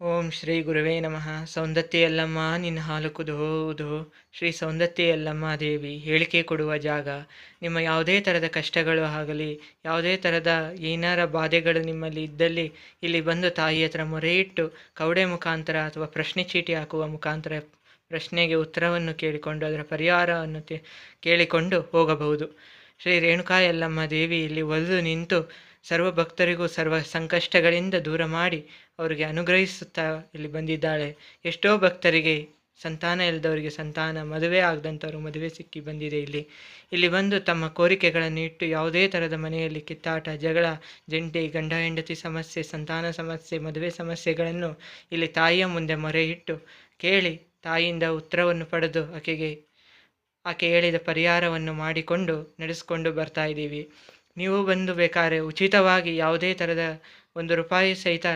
ಓಂ ಶ್ರೀ ಗುರುವೇ ನಮಃ. ಸೌಂದತ್ತೆಯಲ್ಲಮ್ಮ ನಿನ್ನ ಹಾಲು ಕುದುವುದು. ಶ್ರೀ ಸೌಂದತ್ತೆಯಲ್ಲಮ್ಮ ದೇವಿ, ಹೇಳಿಕೆ ಕೊಡುವ ಜಾಗ. ನಿಮ್ಮ ಯಾವುದೇ ಥರದ ಕಷ್ಟಗಳು ಆಗಲಿ, ಯಾವುದೇ ಥರದ ಏನಾರ ಬಾಧೆಗಳು ನಿಮ್ಮಲ್ಲಿ ಇದ್ದಲ್ಲಿ, ಇಲ್ಲಿ ಬಂದು ತಾಯಿ ಹತ್ರ ಮೊರೆ ಇಟ್ಟು ಕವಡೆ ಮುಖಾಂತರ ಅಥವಾ ಪ್ರಶ್ನೆ ಚೀಟಿ ಹಾಕುವ ಮುಖಾಂತರ ಪ್ರಶ್ನೆಗೆ ಉತ್ತರವನ್ನು ಕೇಳಿಕೊಂಡು, ಅದರ ಪರಿಹಾರವನ್ನು ಕೇಳಿಕೊಂಡು ಹೋಗಬಹುದು. ಶ್ರೀ ರೇಣುಕಾ ಯಲ್ಲಮ್ಮ ದೇವಿ ಇಲ್ಲಿ ಒಲಿದು ನಿಂತು ಸರ್ವ ಭಕ್ತರಿಗೂ ಸರ್ವ ಸಂಕಷ್ಟಗಳಿಂದ ದೂರ ಮಾಡಿ ಅವರಿಗೆ ಅನುಗ್ರಹಿಸುತ್ತಾ ಇಲ್ಲಿ ಬಂದಿದ್ದಾಳೆ. ಎಷ್ಟೋ ಭಕ್ತರಿಗೆ ಸಂತಾನ ಇಲ್ಲದವರಿಗೆ ಸಂತಾನ, ಮದುವೆ ಆಗದಂಥವ್ರು ಮದುವೆ ಸಿಕ್ಕಿ ಬಂದಿದೆ ಇಲ್ಲಿ. ಇಲ್ಲಿ ಬಂದು ತಮ್ಮ ಕೋರಿಕೆಗಳನ್ನು ಇಟ್ಟು ಯಾವುದೇ ಥರದ ಮನೆಯಲ್ಲಿ ಕಿತ್ತಾಟ, ಜಗಳ, ಜಂಟಿ, ಗಂಡ, ಹೆಂಡತಿ ಸಮಸ್ಯೆ, ಸಂತಾನ ಸಮಸ್ಯೆ, ಮದುವೆ ಸಮಸ್ಯೆಗಳನ್ನು ಇಲ್ಲಿ ತಾಯಿಯ ಮುಂದೆ ಮೊರೆ ಇಟ್ಟು ಕೇಳಿ ತಾಯಿಯಿಂದ ಉತ್ತರವನ್ನು ಪಡೆದು ಆಕೆಗೆ, ಆಕೆ ಹೇಳಿದ ಪರಿಹಾರವನ್ನು ಮಾಡಿಕೊಂಡು ನಡೆಸ್ಕೊಂಡು ಬರ್ತಾ ಇದ್ದೀವಿ. ನೀವು ಬಂದು ಬೇಕಾದ್ರೆ ಉಚಿತವಾಗಿ ಯಾವುದೇ ಥರದ ಒಂದು ರೂಪಾಯಿ ಸಹಿತ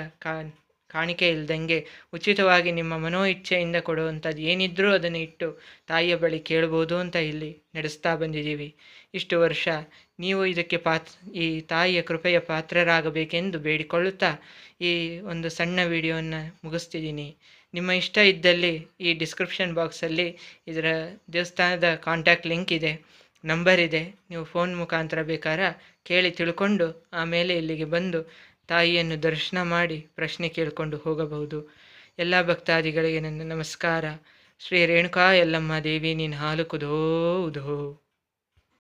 ಕಾಣಿಕೆ ಇಲ್ದಂಗೆ ಉಚಿತವಾಗಿ ನಿಮ್ಮ ಮನೋ ಇಚ್ಛೆಯಿಂದ ಕೊಡುವಂಥದ್ದು ಏನಿದ್ರೂ ಅದನ್ನು ಇಟ್ಟು ತಾಯಿಯ ಬಳಿ ಕೇಳ್ಬೋದು ಅಂತ ಇಲ್ಲಿ ನಡೆಸ್ತಾ ಬಂದಿದ್ದೀವಿ. ಇಷ್ಟು ವರ್ಷ ನೀವು ಇದಕ್ಕೆ ಪಾತ್, ಈ ತಾಯಿಯ ಕೃಪೆಯ ಪಾತ್ರರಾಗಬೇಕೆಂದು ಬೇಡಿಕೊಳ್ಳುತ್ತಾ ಈ ಒಂದು ಸಣ್ಣ ವಿಡಿಯೋವನ್ನು ಮುಗಿಸ್ತಿದ್ದೀನಿ. ನಿಮ್ಮ ಇಷ್ಟ ಇದ್ದಲ್ಲಿ ಈ ಡಿಸ್ಕ್ರಿಪ್ಷನ್ ಬಾಕ್ಸಲ್ಲಿ ಇದರ ದೇವಸ್ಥಾನದ ಕಾಂಟ್ಯಾಕ್ಟ್ ಲಿಂಕ್ ಇದೆ. ನಂಬರ್ ಇದೆ, ನೀವು ಫೋನ್ ಮುಖಾಂತರ ಬೇಕಾರ ಕೇಳಿ ತಿಳ್ಕೊಂಡು ಆಮೇಲೆ ಇಲ್ಲಿಗೆ ಬಂದು ತಾಯಿಯನ್ನು ದರ್ಶನ ಮಾಡಿ ಪ್ರಶ್ನೆ ಕೇಳಿಕೊಂಡು ಹೋಗಬಹುದು. ಎಲ್ಲ ಭಕ್ತಾದಿಗಳಿಗೆ ನನ್ನ ನಮಸ್ಕಾರ. ಶ್ರೀ ರೇಣುಕಾ ಯಲ್ಲಮ್ಮ ದೇವಿ, ನೀನು ಹಾಲು ಕುದೋ ಉದೋ.